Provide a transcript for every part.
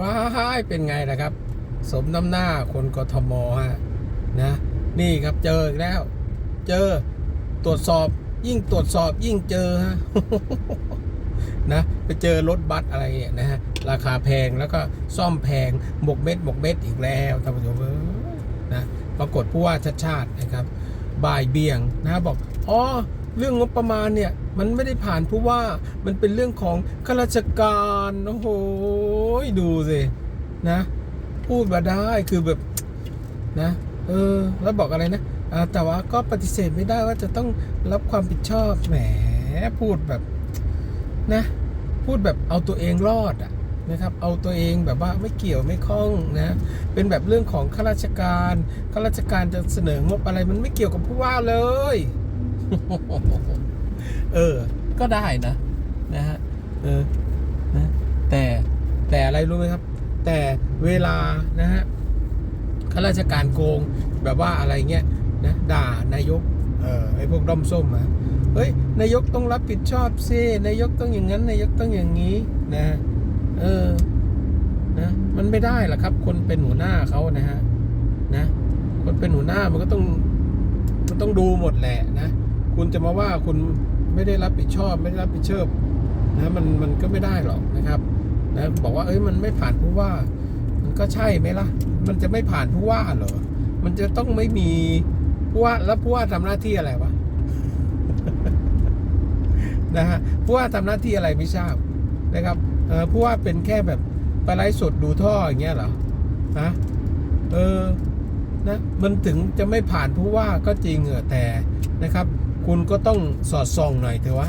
ว้ายเป็นไงล่ะครับ สมน้ำหน้าคนกทมฮะนะ นี่ครับเจออีกแล้ว เจอตรวจสอบยิ่งตรวจสอบยิ่งเจอฮะนะไปเจอรถบัสอะไรเนี่ยนะฮะราคาแพงแล้วก็ซ่อมแพงหมกเม็ดหมกเม็ดอีกแล้วท่านผู้ชมเอ้ยนะปรากฏผู้ว่าชัดชาตินะครับ บ่ายเบี่ยงนะบอกอ๋อ เรื่องงบประมาณเนี่ยมันไม่ได้ผ่านผู้ว่ามันเป็นเรื่องของข้าราชการโอ้โหดูสินะ พูดมาได้คือแบบนะเออแล้วบอกอะไรนะแต่ว่าก็ปฏิเสธไม่ได้ว่าจะต้องรับความผิดชอบแหมพูดแบบนะพูดแบบเอาตัวเองรอดอะนะครับเอาตัวเองแบบว่าไม่เกี่ยวไม่ข้องนะเป็นแบบเรื่องของข้าราชการข้าราชการจะเสนองบอะไรมันไม่เกี่ยวกับผู้ว่าเลย เออ ก็ได้นะนะฮะเออนะแต่แต่อะไรรู้ไหมครับ แต่เวลานะฮะข้าราชการโกงแบบว่าอะไรเงี้ยนะด่านายกเออไอพวกด้อมส้มอะเฮ้ยนายกต้องรับผิดชอบสินายกต้องอย่างนั้น นายกต้องอย่างนี้นะเออนะมันไม่ได้หรอกครับ คนเป็นหัวหน้าเขานะฮะนะคนเป็นหัวหน้ามันก็ต้องมันต้องดูหมดแหละนะ คุณจะมาว่าคุณไม่ได้รับผิดชอบ ไม่ได้รับผิดชอบนะมันมันก็ไม่ได้หรอกนะครับนะบอกว่าเอ้ยมันไม่ผ่านผู้ว่า มันก็ใช่ไหมล่ะ มันจะไม่ผ่านผู้ว่าเหรอมันจะต้องไม่มีผู้ว่าแล้วผู้ว่าทำหน้าที่อะไรวะนะฮะผู้ว่าทำหน้าที่อะไรไม่ทราบนะครับเออผู้ว่าเป็นแค่แบบไปไลฟ์สดดูท่ออย่างเงี้ยเหรอฮะเออนะมันถึงจะไม่ผ่านผู้ว่าก็จริงเออแต่นะครับ คุณก็ต้องสอดส่องหน่อยเถอะวะ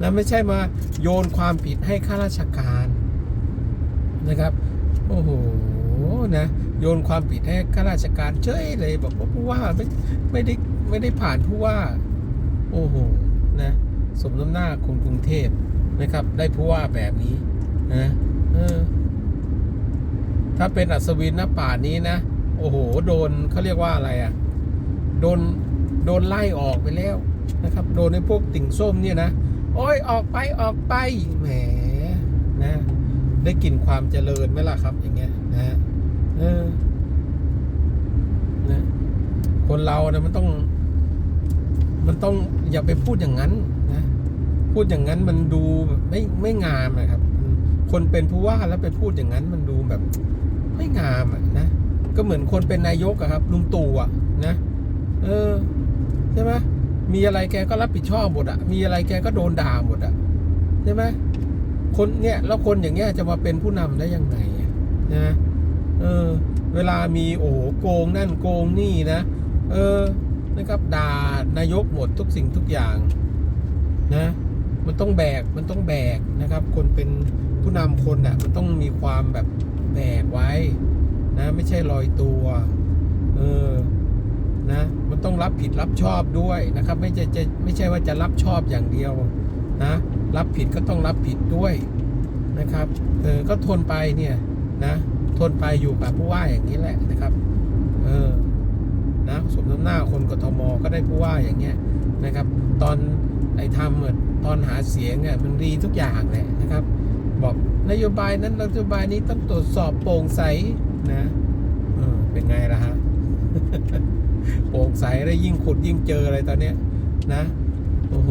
นะไม่ใช่มาโยนความผิดให้ข้าราชการนะครับ โอ้โหนะโยนความผิดให้ข้าราชการเฉยเลยบอกว่าผู้ว่าไม่ไม่ได้ไม่ได้ผ่านผู้ว่า โอ้โหนะสมน้ำหน้าคนกรุงเทพนะครับ ได้ผู้ว่าแบบนี้นะเออถ้าเป็นอัศวินนะป่านนี้นะ โอ้โห โดนเขาเรียกว่าอะไรอะ่ะ โดน โดนไล่ออกไปแล้วนะครับ โดนในพวกติ่งส้มเนี่ยนะ โอ้ยออกไปออกไปแหมนะ ได้กลิ่นความเจริญไหมล่ะครับ อย่างเงี้ยนะเออนะคนเราเนี่ยมันต้อง มันต้องอย่าไปพูดอย่างนั้นนะพูดอย่างนั้นมันดูแบบไม่ไม่งามนะครับ คนเป็นผู้ว่าแล้วไปพูดอย่างนั้นมันดูแบบ ไม่งามอะนะก็เหมือนคนเป็นนายกอะครับลุงตู่อะนะ เออ ใช่ไหมมีอะไรแกก็รับผิดชอบหมดอะมีอะไรแกก็โดนด่าหมดอะใช่ไหมคนเนี่ยแล้วคนอย่างเงี้ยจะมาเป็นผู้นำได้ยังไงนะเออ เวลามีโอ้โหโกงนั่นโกงนี่นะ เออนะครับด่านายกหมดทุกสิ่งทุกอย่างนะมันต้องแบกมันต้องแบกนะครับ คนเป็นผู้นำคนอะมันต้องมีความแบบแบกไว้ นะ ไม่ใช่ลอยตัว เออ นะ มันต้องรับผิดรับชอบด้วยนะครับ ไม่ใช่จะไม่ใช่ว่าจะรับชอบอย่างเดียวนะ รับผิดก็ต้องรับผิดด้วยนะครับเออก็ทนไปเนี่ยนะทนไปอยู่กับผู้ว่าอย่างนี้แหละนะครับเออนะสมน้ำหน้าคนกทมก็ได้ผู้ว่าอย่างเงี้ยนะครับ ตอนไอ้ทำอะตอนหาเสียงอะมันดีทุกอย่างแหละนะครับ บอกนโยบายนั้นนโยบายนี้ต้องตรวจสอบโปร่งใสนะเออเป็นไงล่ะฮะ โปร่ง ใสได้ยิ่งขุดยิ่งเจออะไรตอนเนี้ยนะ โอ้โห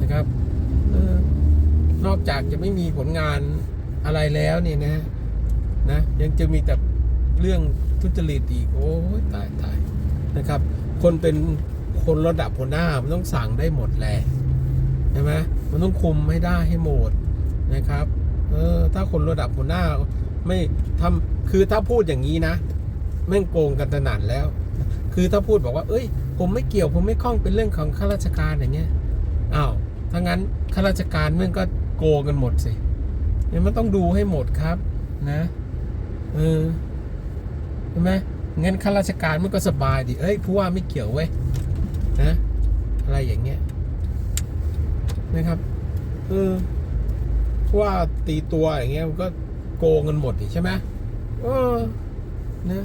นะครับนอกจากจะไม่มีผลงานอะไรแล้วเนี่ยนะนะ ยังจะมีแต่เรื่องทุจริตอีก โอ้ยตายตายนะครับ คนเป็นคนระดับหัวหน้า มันต้องสั่งได้หมดแหละใช่ไหมมันต้องคุมให้ได้ให้หมดนะครับ เออ ถ้าคนระดับหัวหน้า ไม่ทำคือถ้าพูดอย่างนี้นะ แม่งโกงกันตนานแล้ว คือถ้าพูดบอกว่า เอ้ย ผมไม่เกี่ยวผมไม่ข้องเป็นเรื่องของข้าราชการอย่างเงี้ยอ้าวถ้างั้นข้าราชการมันก็โกงกันหมดสิเนี่ยมันต้องดูให้หมดครับ นะเออใช่ไหมงั้นข้าราชการมันก็สบายดิเอ้ยผู้ว่าไม่เกี่ยวเว้ยนะอะไรอย่างเงี้ยนะครับเออผู้ว่าตีตัวอย่างเงี้ยมันก็โกงกันหมดดิใช่ไหมเออนะ